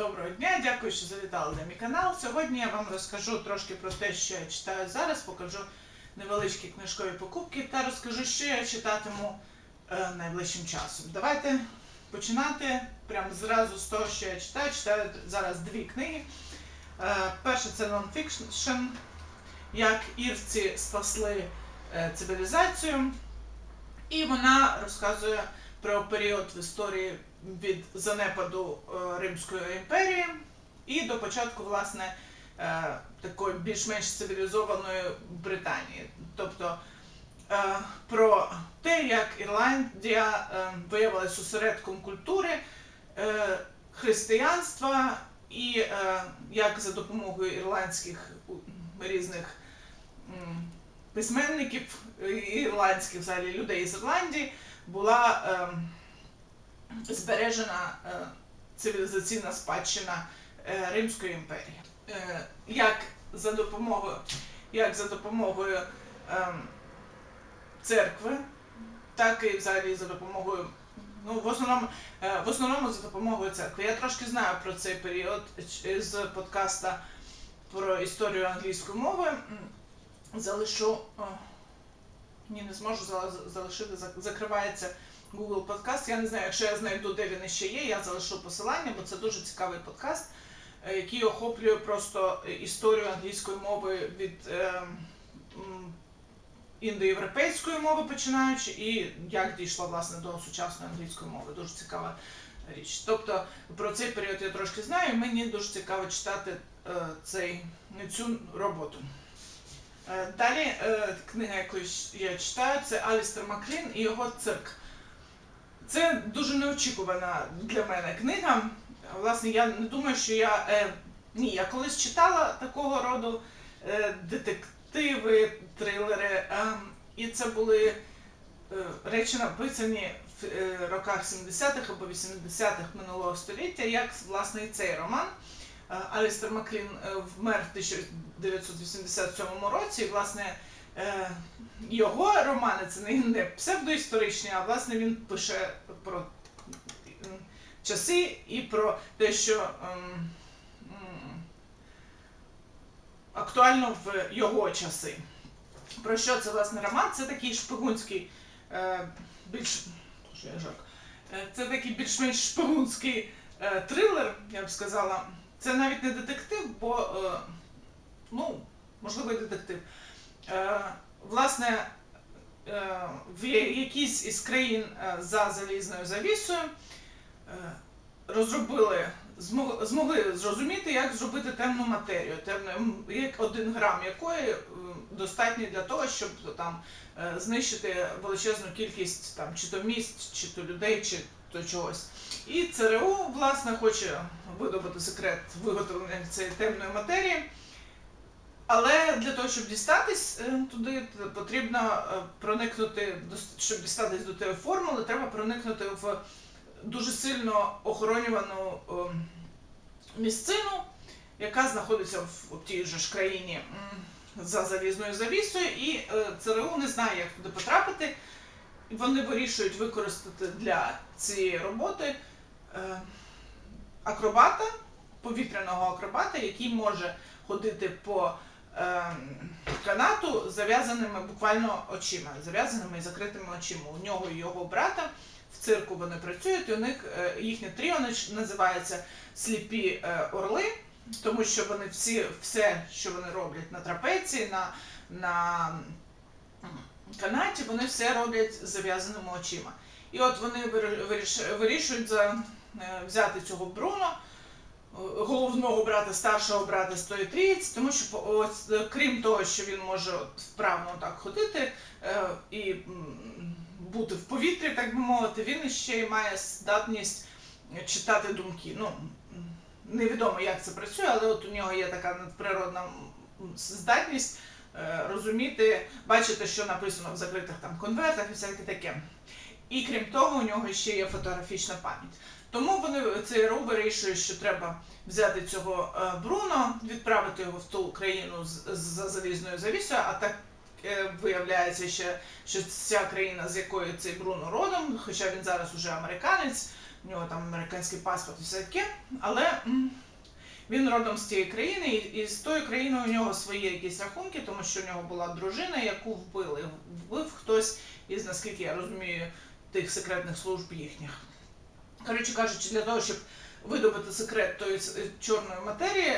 Доброго дня, дякую, що завітали на мій канал. Сьогодні я вам розкажу трошки про те, що я читаю зараз, покажу невеличкі книжкові покупки та розкажу, що я читатиму е, найближчим часом. Давайте починати прямо зразу з того, що я читаю. Читаю зараз дві книги. Е, перша це нонфікшн, як ірці спасли е, цивілізацію. І вона розказує про період в історії від занепаду е, Римської імперії і до початку, власне, е, такої більш-менш цивілізованої Британії. Тобто е, про те, як Ірландія виявилась осередком культури, християнства і як за допомогою ірландських різних письменників, ірландських взагалі людей з Ірландії була ем, збережена е, цивілізаційна спадщина е, Римської імперії. Е, як за допомогою, як за допомогою ем, церкви, так і взагалі за допомогою. Ну, в основному, в основному за допомогою церкви. Я трошки знаю про цей період з подкаста про історію англійської мови. Залишу. ні, не зможу залишити, зак- закривається Google подкаст. Я не знаю, якщо я знайду, де він ще є, я залишу посилання, бо це дуже цікавий подкаст, е, який охоплює просто історію англійської мови від е, індоєвропейської мови починаючи, і як дійшла власне до сучасної англійської мови. Дуже цікава річ. Тобто про цей період я трошки знаю, і мені дуже цікаво читати е, цей, цю роботу. Далі книга, яку я читаю, це Алістер Маклін і його цирк. Це дуже неочікувана для мене книга. Власне, я не думаю, що я. Е, ні, я колись читала такого роду е, детективи, трилери, е, і це були е, речі написані в е, роках 70-х або 80-х минулого століття, як власне і цей роман. Е, Алістер Маклін е, вмер в 1987 році. І, власне, його романи це не, псевдоісторичні, а власне він пише про часи і про те, що ем, актуально в його часи. Про що це власне роман? Це такий шпигунський, е, більш. Е, Це такий більш-менш шпигунський е, трилер, я б сказала. Це навіть не детектив, бо е, ну, можливо, і детектив. Е, власне, е, в якійсь із країн е, за залізною завісою розробили, змог- змогли зрозуміти, як зробити темну матерію, темну, як один грам якої достатньо для того, щоб там знищити величезну кількість там, чи то місць, чи то людей, чи то чогось. І ЦРУ, власне, хоче видобути секрет виготовлення цієї темної матерії. Але для того, щоб дістатись е, туди, потрібно е, проникнути, щоб дістатись до тієї формули, треба проникнути в дуже сильно охоронювану е, місцину, яка знаходиться в, тій же ж країні за залізною завісою, і ЦРУ не знає, як туди потрапити. Вони вирішують використати для цієї роботи акробата, повітряного акробата, який може ходити по канату зав'язаними буквально очима, зав'язаними і закритими очима. У нього і його брата в цирку вони працюють, і у них е, їхнє тріо називається Сліпі е, орли, тому що вони всі, все, що вони роблять на трапеції, на, на канаті, вони все роблять з зав'язаними очима. І от вони вирішують е, взяти цього Бруно, головного брата, старшого брата з тому що ось, е, крім того, що він може вправно так ходити е, і бути в повітрі, так би мовити, він ще й має здатність читати думки. Ну, невідомо, як це працює, але от у нього є така надприродна здатність е, розуміти, бачити, що написано в закритих там конвертах і всяке таке. І крім того, у нього ще є фотографічна пам'ять. Тому вони ЦРУ вирішує, що треба взяти цього е, Бруно, відправити його в ту країну з, за залізною завісою, а так е, виявляється ще, що ця країна, з якої цей Бруно родом, хоча він зараз уже американець, у нього там американський паспорт і все таке, але Він родом з тієї країни, і з тої країни у нього свої якісь рахунки, тому що у нього була дружина, яку вбили. Вбив хтось із, наскільки я розумію, тих секретних служб їхніх. Коротше кажучи, для того, щоб видобути секрет тої чорної матерії,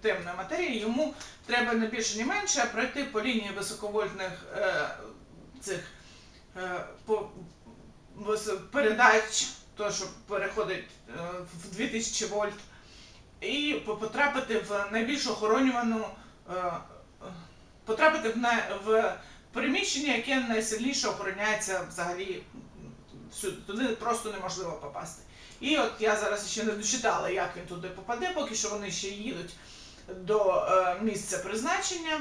темної матерії, йому треба не більше, ні менше пройти по лінії високовольтних е, цих е, по, передач, то, що переходить е, в 2000 вольт, і потрапити в найбільш охоронювану, е, потрапити в, най, в приміщення, яке найсильніше охороняється взагалі всюди. Туди просто неможливо попасти. І от я зараз ще не дочитала, як він туди попаде, поки що вони ще їдуть до е, місця призначення.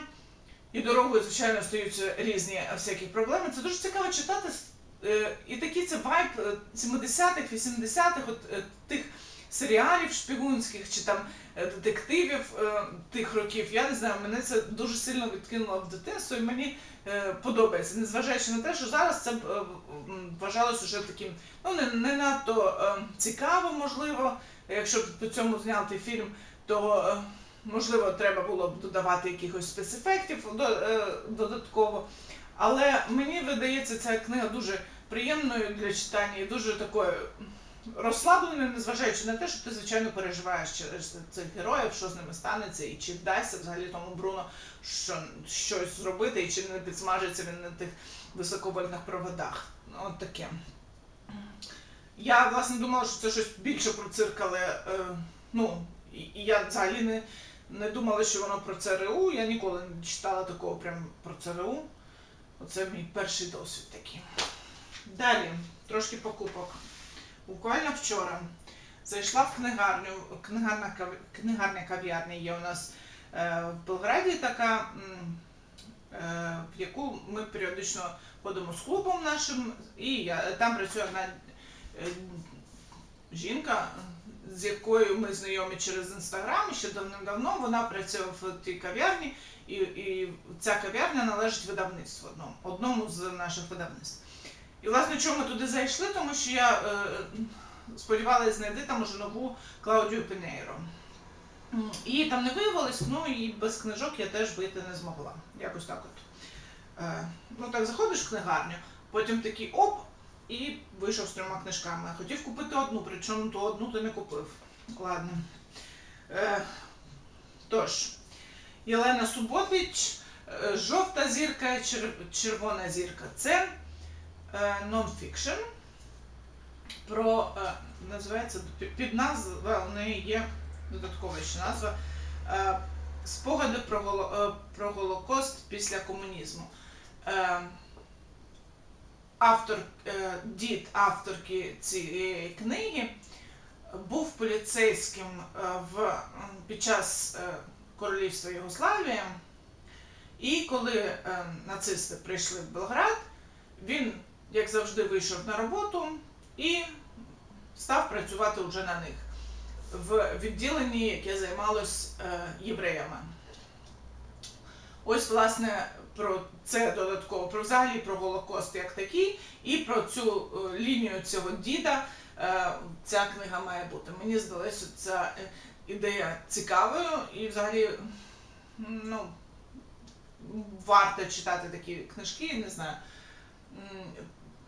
І дорогою, звичайно, стаються різні всякі проблеми. Це дуже цікаво читати. Е, і такий це вайб е, 70-х, 80-х, от е, тих серіалів шпигунських чи там е, детективів е, тих років. Я не знаю, мене це дуже сильно відкинуло в дитинство, і мені е, подобається, незважаючи на те, що зараз це е, вважалось уже таким, ну не, не надто е, цікаво, можливо. Якщо по цьому зняти фільм, то е, можливо треба було б додавати якихось спецефектів е, додатково. Але мені видається ця книга дуже приємною для читання і дуже такою розслабленою, незважаючи на те, що ти, звичайно, переживаєш через цих героїв, що з ними станеться, і чи вдасться взагалі тому Бруно що, щось зробити, і чи не підсмажиться він на тих високовольтних проводах. От таке. Я власне думала, що це щось більше про цирк, але е, ну, і, і я взагалі не, не думала, що воно про ЦРУ. Я ніколи не читала такого прям про ЦРУ. Оце мій перший досвід такий. Далі, трошки покупок. Буквально вчора зайшла в книгарню. Книгарна, книгарня кав'ярня є у нас е, в Белграді така, е, в яку ми періодично ходимо з клубом нашим, і я, там працює одна е, жінка, з якою ми знайомі через інстаграм ще давним-давно. Вона працює в тій кав'ярні, і, і ця кав'ярня належить видавництву одному, одному з наших видавництв. І власне чому ми туди зайшли, тому що я е, сподівалася знайти там уже нову Клаудію Пінейро. Її там не виявилось, ну і без книжок я теж вийти не змогла. Якось так от. Е, ну так заходиш в книгарню, потім такий оп, і вийшов з трьома книжками. Хотів купити одну, причому ту одну ти не купив. Ладно. Е, тож, Єлена Суботич, е, жовта зірка, червона зірка. Це нонфікшн. Про е, називається під- назва, у неї є додаткова ще назва. Е, спогади про, е, про Голокост після комунізму. Е, автор, е, дід авторки цієї книги був поліцейським е, в, під час е, королівства Югославії. І коли е, нацисти прийшли в Белград, він, як завжди, вийшов на роботу і став працювати вже на них в відділенні, яке займалось е, євреями. Ось, власне, про це додатково, про взагалі про Голокост як такий, і про цю е, лінію цього діда е, ця книга має бути. Мені здалося ця ідея цікавою і взагалі ну, варто читати такі книжки, не знаю.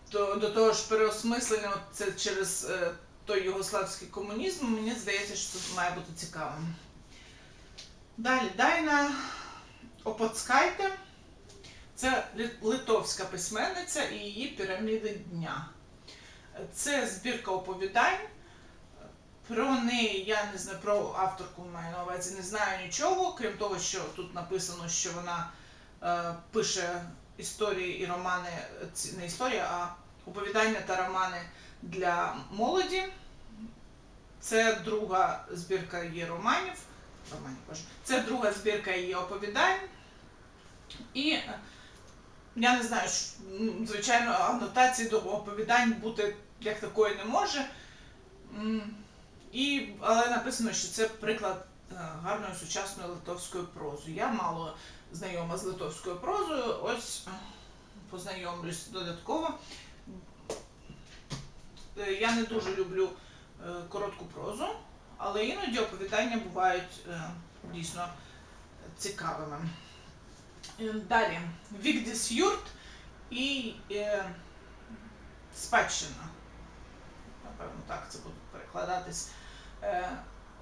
То, до того ж переосмислення це через е, той югославський комунізм, мені здається, що це має бути цікавим. Далі, Дайна Опоцкайте. Це литовська письменниця і її піраміди дня. Це збірка оповідань. Про неї я не знаю, про авторку маю на увазі, не знаю нічого, крім того, що тут написано, що вона е, пише історії і романи, не історії, а оповідання та романи для молоді. Це друга збірка її романів. романів кажу. Це друга збірка її оповідань. І е, я не знаю, звичайно, анотації до оповідань бути як такої не може. І, але написано, що це приклад е, гарної сучасної литовської прози. Я мало знайома з литовською прозою, ось е, познайомлюсь додатково. Е, Я не дуже люблю е, коротку прозу, але іноді оповідання бувають дійсно цікавими. Далі Вікдіс Юрт і спадщина. Напевно, так це буде перекладатись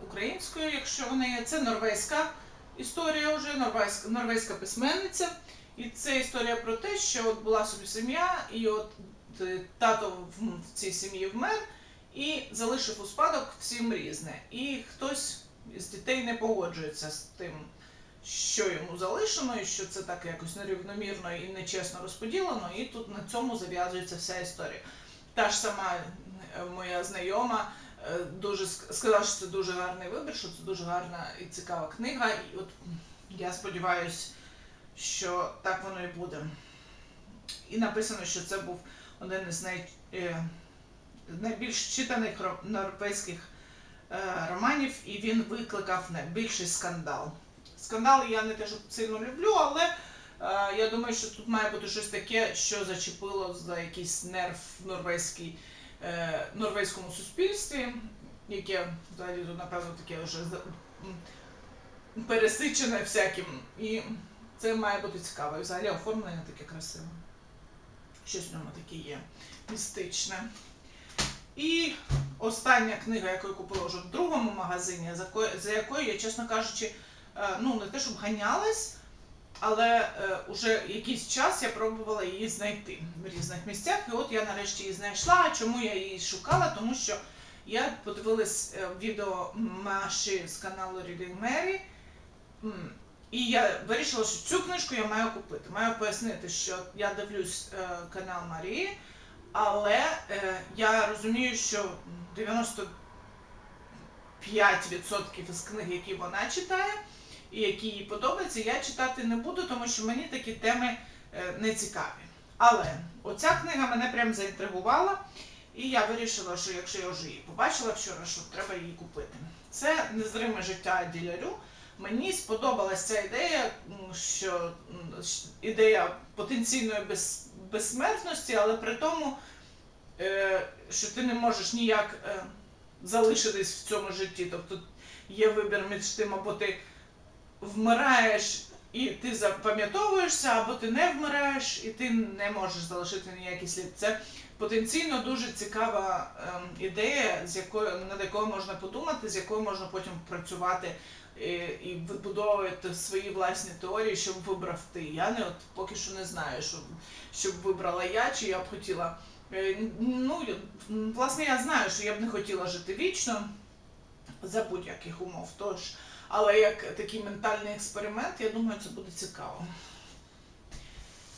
українською, якщо вони є. Це норвезька історія вже, норвезька, норвезька письменниця. І це історія про те, що от була собі сім'я, і от е, тато в, цій сім'ї вмер і залишив у спадок всім різне. І хтось з дітей не погоджується з тим, що йому залишено, і що це так якось нерівномірно і нечесно розподілено, і тут на цьому зав'язується вся історія. Та ж сама е, моя знайома дуже ск- сказала, що це дуже гарний вибір, що це дуже гарна і цікава книга. І от я сподіваюся, що так воно і буде. І написано, що це був один із най, е, найбільш читаних норвезьких е, романів, і він викликав найбільший скандал. Скандали я не те, що сильно люблю, але е, я думаю, що тут має бути щось таке, що зачепило за якийсь нерв е, норвезькому суспільстві, яке взагалі тут, напевно, таке вже пересичене всяким. І це має бути цікаво. І взагалі оформлення таке красиве. Щось в ньому таке є містичне. І остання книга, яку я купила вже в другому магазині, за якою, я, чесно кажучи, е, ну не те, щоб ганялась, але е, уже якийсь час я пробувала її знайти в різних місцях. І от я нарешті її знайшла. Чому я її шукала? Тому що я подивилась е, відео Маші з каналу Reading Mary. І я вирішила, що цю книжку я маю купити. Маю пояснити, що я дивлюсь е, канал Марії, але е, я розумію, що 95% із книг, які вона читає, і які їй подобаються, я читати не буду, тому що мені такі теми е, не цікаві. Але оця книга мене прям заінтригувала, і я вирішила, що якщо я вже її побачила вчора, що треба її купити. Це незриме життя ділярю. Мені сподобалась ця ідея, що ідея потенційної без, безсмертності, але при тому, е, що ти не можеш ніяк е, залишитись в цьому житті. Тобто є вибір між тим, або ти вмираєш і ти запам'ятовуєшся, або ти не вмираєш і ти не можеш залишити ніякий слід. Це потенційно дуже цікава ем, ідея, з якою над якою можна подумати, з якою можна потім працювати і, і вибудовувати свої власні теорії, щоб вибрав ти. Я не от поки що не знаю, що, щоб вибрала я, чи я б хотіла. Е, Ну, власне, я знаю, що я б не хотіла жити вічно за будь-яких умов. Тож, але як такий ментальний експеримент, я думаю, це буде цікаво.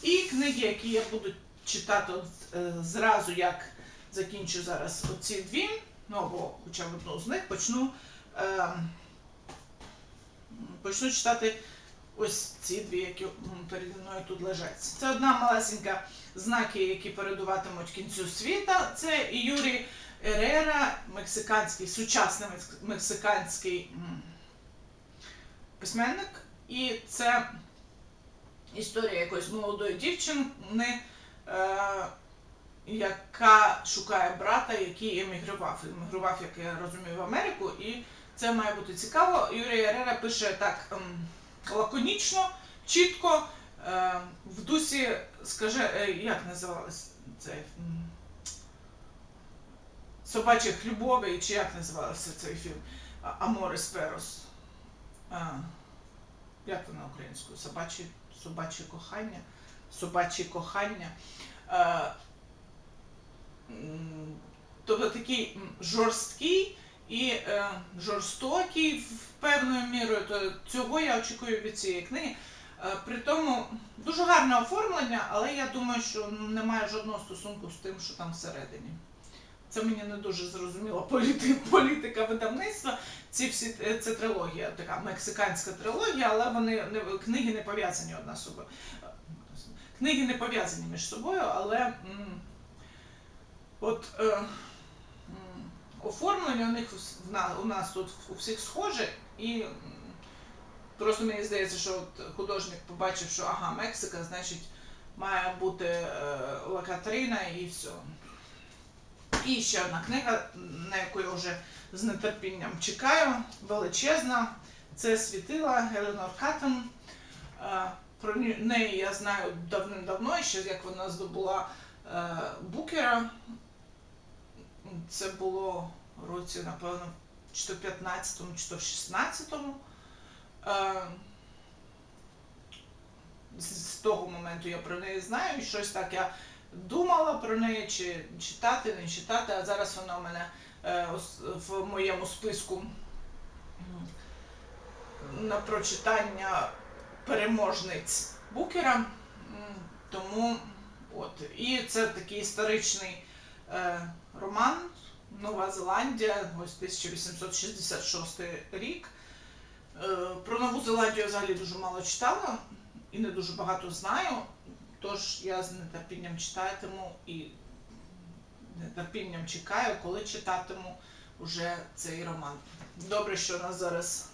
І книги, які я буду читати от, е, зразу, як закінчу зараз оці дві, ну або хоча б одну з них, почну, е, почну читати ось ці дві, які переді мною тут лежать. Це одна малесенька знаки, які передуватимуть кінцю світа. Це Юрій Ерера, мексиканський, сучасний мексиканський письменник. І це історія якоїсь молодої дівчини, е, яка шукає брата, який емігрував. Емігрував, як я розумію, в Америку. І це має бути цікаво. Юрій Ерера пише так ем, лаконічно, чітко, е, в дусі, скаже, е, як називалось це? м, Собачих любовей, чи як називався цей фільм? Аморис Перос. Як то на українською? Собачі, собаче кохання. Собаче кохання. Тобто такий жорсткий і е, жорстокий в певною мірою. То цього я очікую від цієї книги. Е, при тому дуже гарне оформлення, але я думаю, що немає жодного стосунку з тим, що там всередині. Це мені не дуже зрозуміла політи, політика видавництва. Ці всі е, це трилогія, така мексиканська трилогія, але вони не книги не пов'язані одна з собою. Книги не пов'язані між собою, але м, от е, м, оформлення у них в на- у нас тут у всіх схоже, і просто мені здається, що от художник побачив, що ага, Мексика, значить, має бути е, Ла Катріна і все. І ще одна книга, на яку я вже з нетерпінням чекаю, величезна. Це світила Еленор Каттон. Е, Про неї я знаю давним-давно, ще як вона здобула е, букера. Це було в році, напевно, чи то в 15-му, чи то в 16-му. Е, з того моменту я про неї знаю, і щось так я думала про неї, чи читати, не читати, а зараз вона у мене е, в моєму списку на прочитання переможниць Букера. Тому от. І це такий історичний е, роман Нова Зеландія, ось 1866 рік. Е, Про Нову Зеландію я взагалі дуже мало читала і не дуже багато знаю. Тож я з нетерпінням читатиму і нетерпінням чекаю, коли читатиму уже цей роман. Добре, що у нас зараз.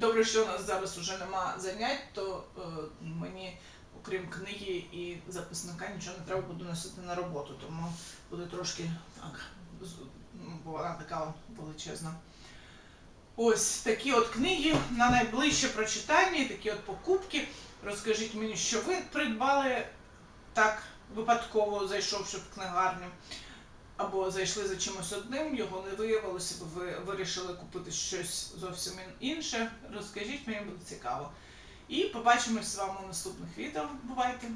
Добре, що у нас зараз вже нема занять, то е, мені, окрім книги і записника, нічого не треба буде носити на роботу, тому буде трошки так, ну, бо вона така величезна. Ось такі от книги на найближче прочитання, такі от покупки. Розкажіть мені, що ви придбали так випадково, зайшовши в книгарню, або зайшли за чимось одним, його не виявилося, бо ви вирішили купити щось зовсім інше. Розкажіть, мені буде цікаво. І побачимось з вами у наступних відео. Бувайте!